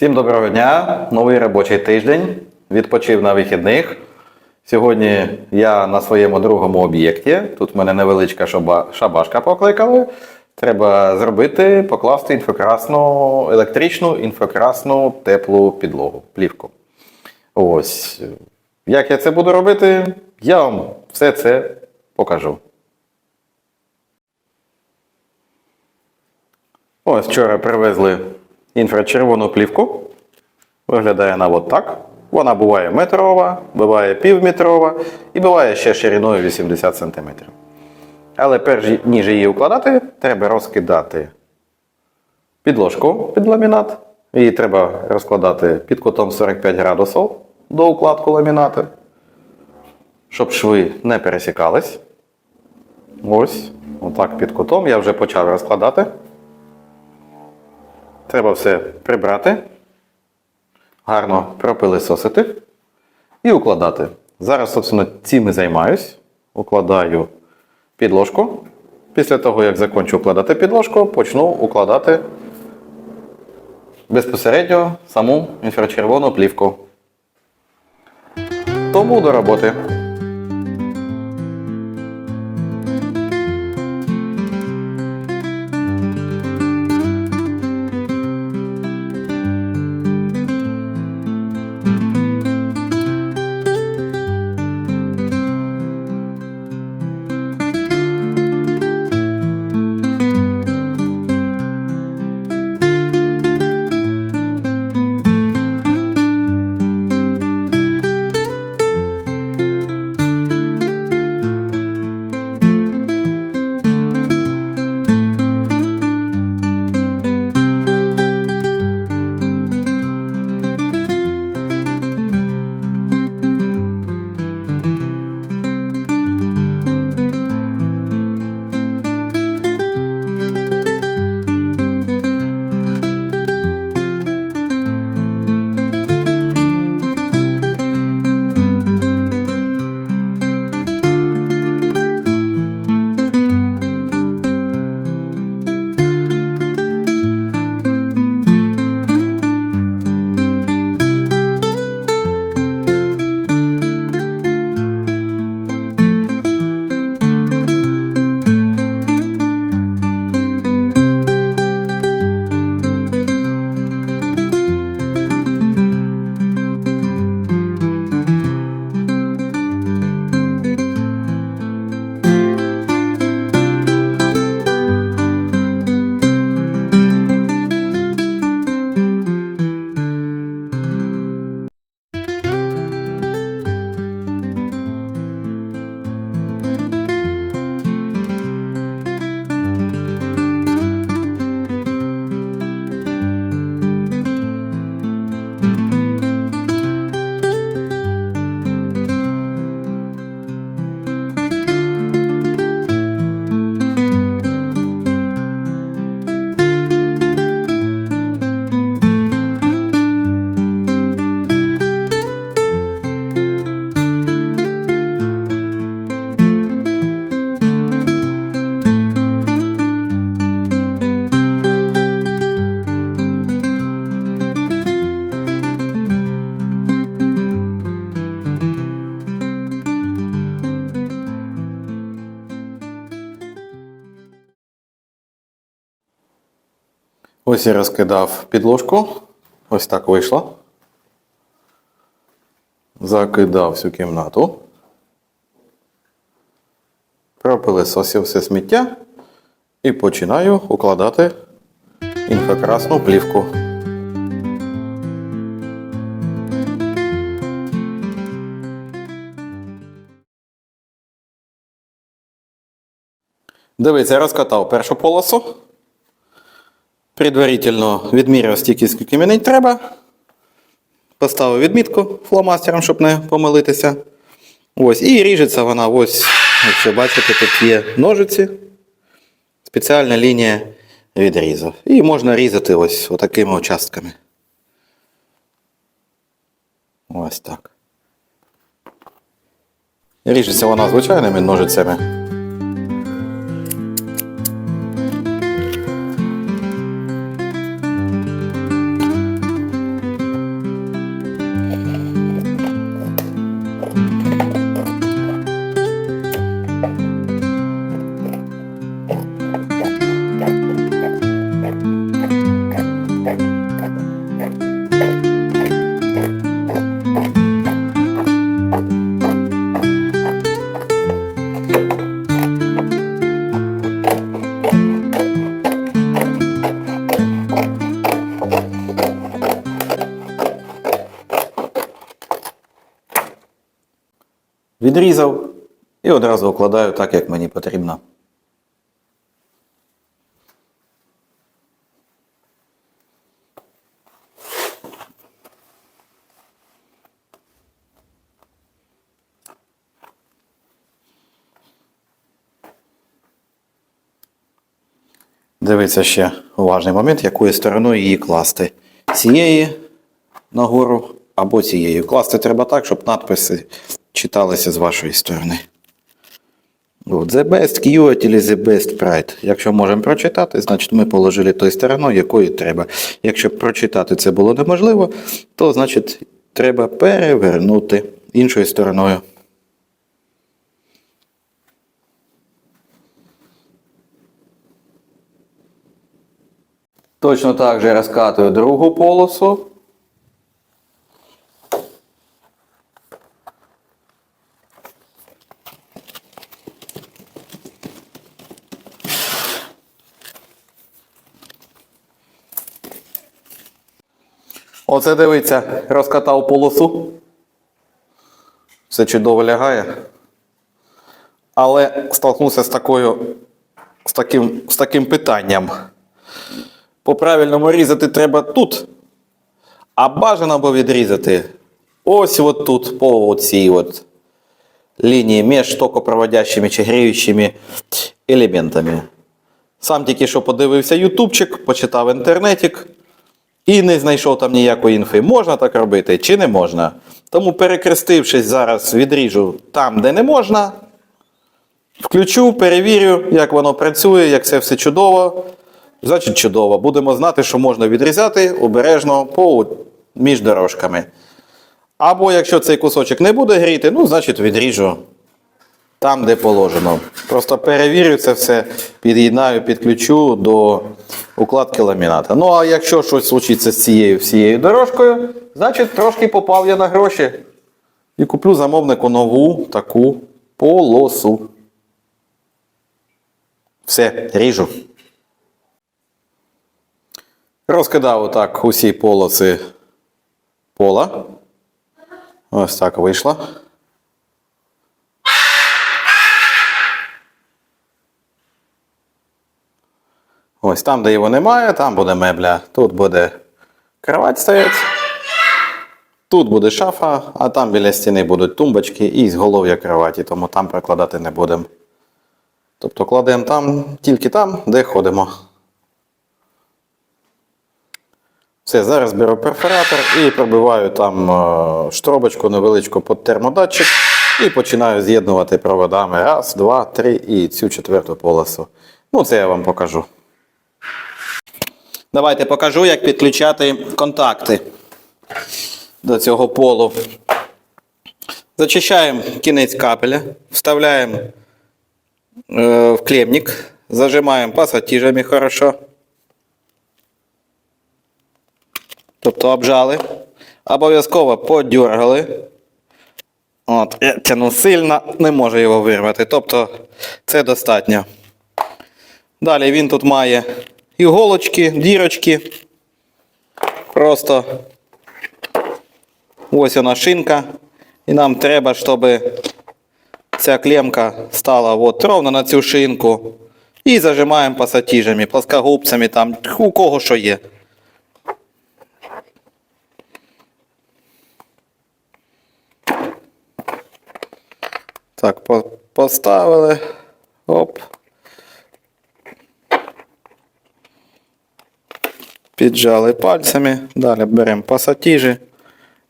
Всім доброго дня! Новий робочий тиждень. Відпочив на вихідних. Сьогодні я на своєму другому об'єкті. Тут в мене невеличка шаба- шабашка покликали. Треба зробити, покласти інфокрасну, електричну інфокрасну теплу підлогу, плівку. Ось. Як я це буду робити, я вам все це покажу. Ось вчора привезли інфрачервону плівку. Виглядає вона от так. Вона буває метрова, буває півметрова і буває ще шириною 80 см. Але перш ніж її укладати, треба розкидати підложку під ламінат. Її треба розкладати під кутом 45 градусів до укладку ламінату, щоб шви не пересікались. Ось, отак під кутом. Я вже почав розкладати. Треба все прибрати, гарно пропилисосити і укладати. Зараз, собственно, цим і займаюсь. Укладаю підложку. Після того, як закінчу укладати підложку, почну укладати безпосередньо саму інфрачервону плівку. Тому до роботи. Ось я розкидав підложку. Ось так вийшло. Закидав всю кімнату. Пропилисосив все сміття і починаю укладати інфокрасну плівку. Дивіться, я розкатав першу полосу. Предварительно відміряв стільки, скільки мені треба. Поставив відмітку фломастером, щоб не помилитися. Ось, і ріжеться вона ось, якщо бачите, тут є ножиці. Спеціальна лінія відрізу. І можна різати ось отакими участками. Ось так. Ріжеться вона звичайними ножицями. Відрізав і одразу укладаю так, як мені потрібно. Дивіться ще уважний момент, якою стороною її класти. Цієї нагору або цією. Класти треба так, щоб надписи читалися з вашої сторони. The best или the best Pride. Якщо можемо прочитати, значить ми положили тою стороною, якою треба. Якщо прочитати це було неможливо, то значить треба перевернути іншою стороною. Точно так же розкатую другу полосу. Оце дивиться, розкатав полосу. Все чудово лягає. Але столкнувся з такою, з таким, з таким питанням. По-правильному різати треба тут. А бажано би відрізати ось от тут, по цій от лінії між токопроводящими чи гріючими елементами. Сам тільки що подивився ютубчик, почитав інтернетик і не знайшов там ніякої інфи. Можна так робити чи не можна. Тому, перекрестившись, зараз відріжу там, де не можна. Включу, перевірю, як воно працює, як це все чудово. Значить, чудово. Будемо знати, що можна відрізати обережно по між дорожками. Або якщо цей кусочок не буде гріти, ну, значить відріжу там, де положено. Просто перевірю це все, під'єднаю, підключу до укладки ламіната. Ну, а якщо щось случиться з цією всією дорожкою, значить трошки попав я на гроші. І куплю замовнику нову таку полосу. Все, ріжу. Розкидав отак усі полоси пола. Ось так вийшло. Ось там, де його немає, там буде мебля. Тут буде кровать стоять. Тут буде шафа, а там біля стіни будуть тумбочки і зголов'я кроваті, тому там прикладати не будемо. Тобто кладемо там, тільки там, де ходимо. Все, зараз беру перфоратор і пробиваю там е, штробочку невеличку під термодатчик і починаю з'єднувати проводами. Раз, два, три і цю четверту полосу. Ну, це я вам покажу. Давайте покажу, як підключати контакти до цього полу. Зачищаємо кінець капеля, вставляємо е, в клемник, зажимаємо пасатіжами хорошо. Тобто обжали. Обов'язково подергали. От, я тяну сильно, не можу його вирвати. Тобто це достатньо. Далі він тут має іголочки, дірочки. Просто ось вона шинка. І нам треба, щоб ця клемка стала от ровно на цю шинку. І зажимаємо пасатіжами, плоскогубцями, там, у кого що є. Так, поставили. Оп. Піджали пальцями. Далі беремо пасатіжі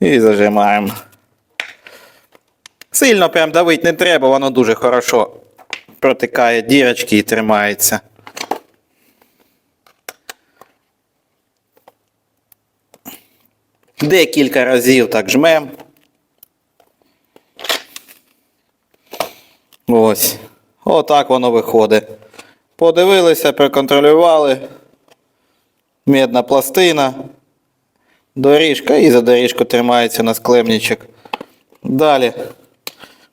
і зажимаємо. Сильно прям давити не треба, воно дуже хорошо протикає дірочки і тримається. Декілька разів так жмемо. Ось. Отак воно виходить. Подивилися, проконтролювали. Медна пластина. Доріжка і за доріжку тримається на склемничок. Далі,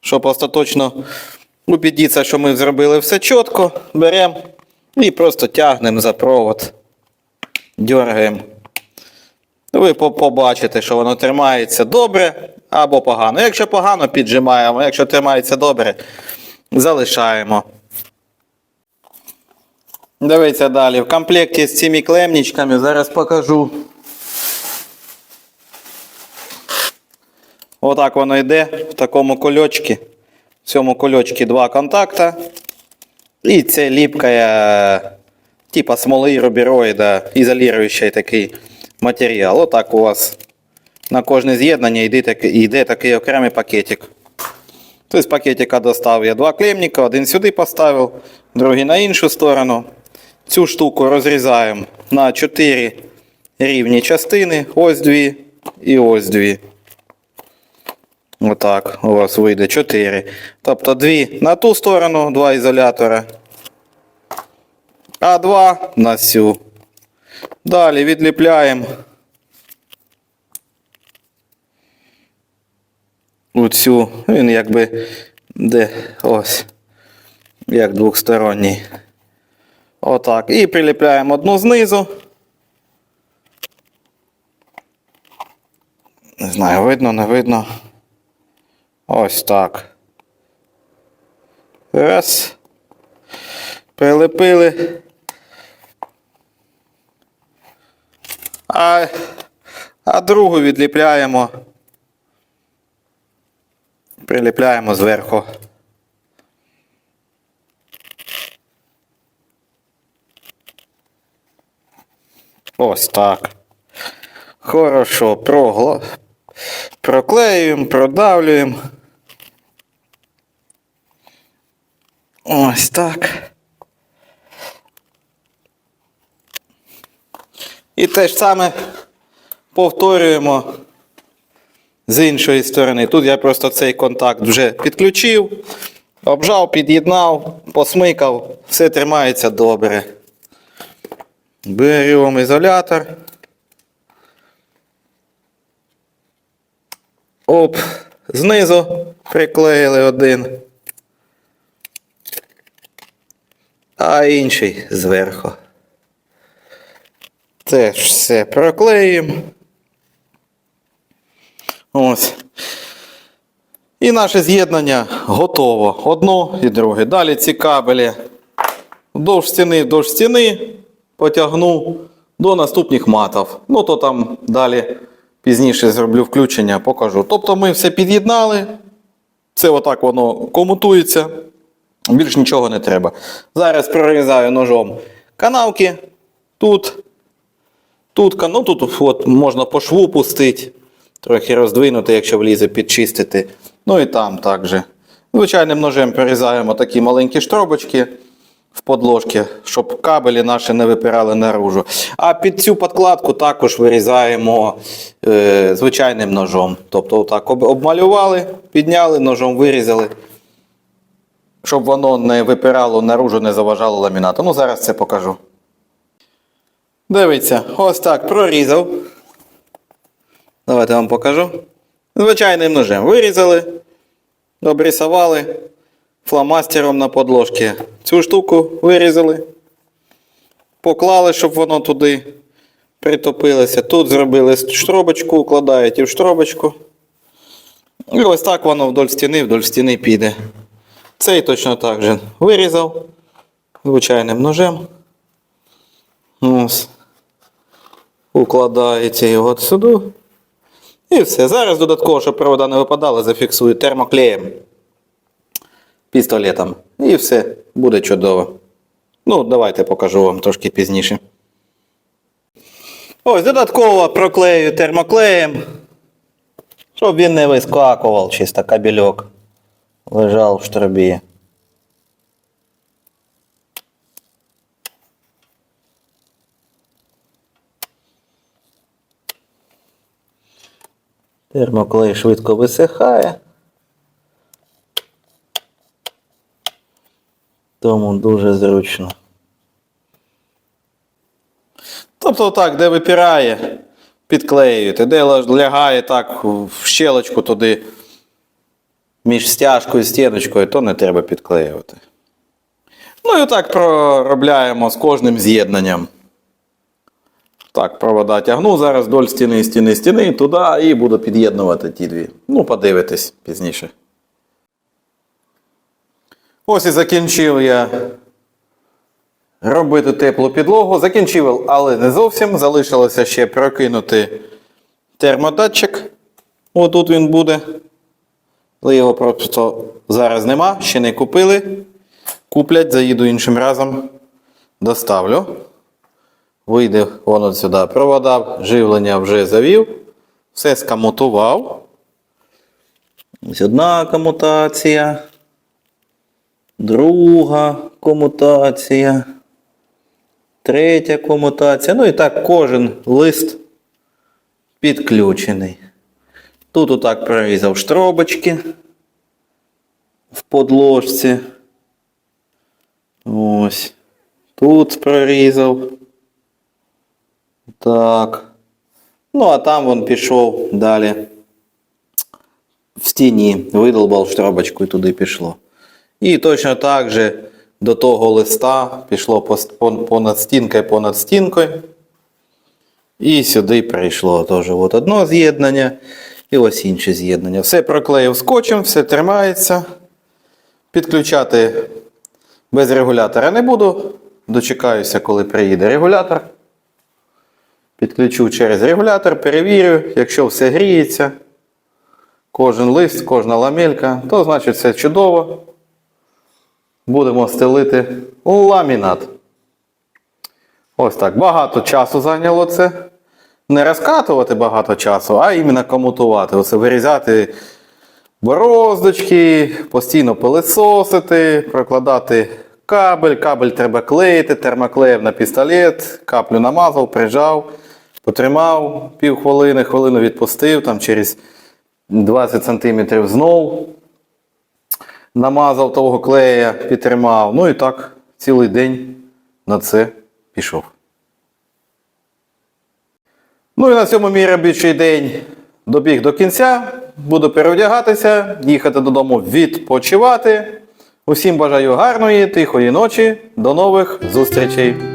щоб остаточно убедитися, що ми зробили все чітко, беремо і просто тягнемо за провод. Дергаємо. Ви побачите, що воно тримається добре, або погано. Якщо погано, піджимаємо, якщо тримається добре, залишаємо. Дивіться далі. В комплекті з цими клемничками зараз покажу. Отак воно йде в такому кольочці. В цьому кольочці два контакта. І це ліпкає, типа смоли рубероїда, ізолюючий такий матеріал. Отак у вас на кожне з'єднання йде, йде такий окремий пакетик. Тобто з пакетика достав я два клемника, один сюди поставив, другий на іншу сторону. Цю штуку розрізаємо на 4 рівні частини. Ось дві і ось дві. Отак у вас вийде 4. Тобто дві на ту сторону, два ізолятора. А два на цю. Далі відліпляємо оцю. Він якби де ось. Як двохсторонній. Отак. І приліпляємо одну знизу. Не знаю, видно, не видно. Ось так. Раз. Прилепили. А, а другу відліпляємо. Приліпляємо зверху. Ось так. Хорошо, прогла... проклеюємо, продавлюємо. Ось так. І те ж саме повторюємо з іншої сторони. Тут я просто цей контакт вже підключив, обжав, під'єднав, посмикав, все тримається добре. Беремо ізолятор. Оп, знизу приклеїли один. А інший зверху. Теж все проклеїмо. Ось. І наше з'єднання готово. Одно і друге. Далі ці кабелі вдовж стіни, вдовж стіни потягну до наступних матів. Ну, то там далі пізніше зроблю включення, покажу. Тобто ми все під'єднали. Це отак воно комутується. Більш нічого не треба. Зараз прорізаю ножом канавки. Тут. Тут, ну тут от, можна по шву пустити. Трохи роздвинути, якщо влізе, підчистити. Ну і там також. Звичайним ножем перерізаємо такі маленькі штробочки в подложки, щоб кабелі наші не випирали наружу. А під цю подкладку також вирізаємо е, звичайним ножом. Тобто, отак об- обмалювали, підняли, ножом вирізали. Щоб воно не випирало наружу, не заважало ламінату. Ну, зараз це покажу. Дивіться, ось так прорізав. Давайте вам покажу. Звичайним ножем вирізали, обрисували фломастером на подложці. Цю штуку вирізали, поклали, щоб воно туди притопилося. Тут зробили штробочку, укладаєте в штробочку. І ось так воно вдоль стіни, вдоль стіни піде. Цей точно так же вирізав звичайним ножем. Ось. Укладаєте його сюди. І все. Зараз додатково, щоб провода не випадали, зафіксую термоклеєм. Пістолетом. І все. Буде чудово. Ну, давайте покажу вам трошки пізніше. Ось, додатково проклею термоклеєм. Щоб він не вискакував, чисто кабельок. Лежав в штробі. Термоклей швидко висихає. Тому дуже зручно. Тобто так, де випирає, підклеюєте, де лягає так в щелочку туди між стяжкою і стіночкою, то не треба підклеювати. Ну і отак проробляємо з кожним з'єднанням. Так, провода тягну зараз вдоль стіни, стіни, стіни, туди і буду під'єднувати ті дві. Ну, подивитись пізніше. Ось і закінчив я робити теплу підлогу. Закінчив, але не зовсім. Залишилося ще прокинути термодатчик. Отут він буде. Але його просто зараз нема, ще не купили. Куплять, заїду іншим разом. Доставлю. Вийде воно сюди. Провода живлення вже завів. Все скомутував. Ось одна комутація. Друга комутація. Третя комутація. Ну і так кожен лист підключений. Тут отак прорізав штробочки в подложці. Ось. Тут прорізав. Так. Ну, а там він пішов далі. В стіні. Видолбав штробочку і туди пішло. І точно так же до того листа пішло понад стінкою, понад стінкою. І сюди прийшло теж от одно з'єднання і ось інше з'єднання. Все проклеїв скотчем, все тримається. Підключати без регулятора не буду. Дочекаюся, коли приїде регулятор. Підключу через регулятор, перевірю, якщо все гріється, кожен лист, кожна ламелька, то значить все чудово. Будемо стелити ламінат. Ось так. Багато часу зайняло це. Не розкатувати багато часу, а іменно комутувати. Оце вирізати бороздочки, постійно пилисосити, прокладати кабель. Кабель треба клеїти, термоклеїв на пістолет, каплю намазав, прижав, потримав півхвилини, хвилину відпустив, там через 20 см знов намазав того клея, підтримав. Ну і так цілий день на це пішов. Ну і на цьому мій робочий день добіг до кінця. Буду переодягатися, їхати додому відпочивати. Усім бажаю гарної, тихої ночі. До нових зустрічей!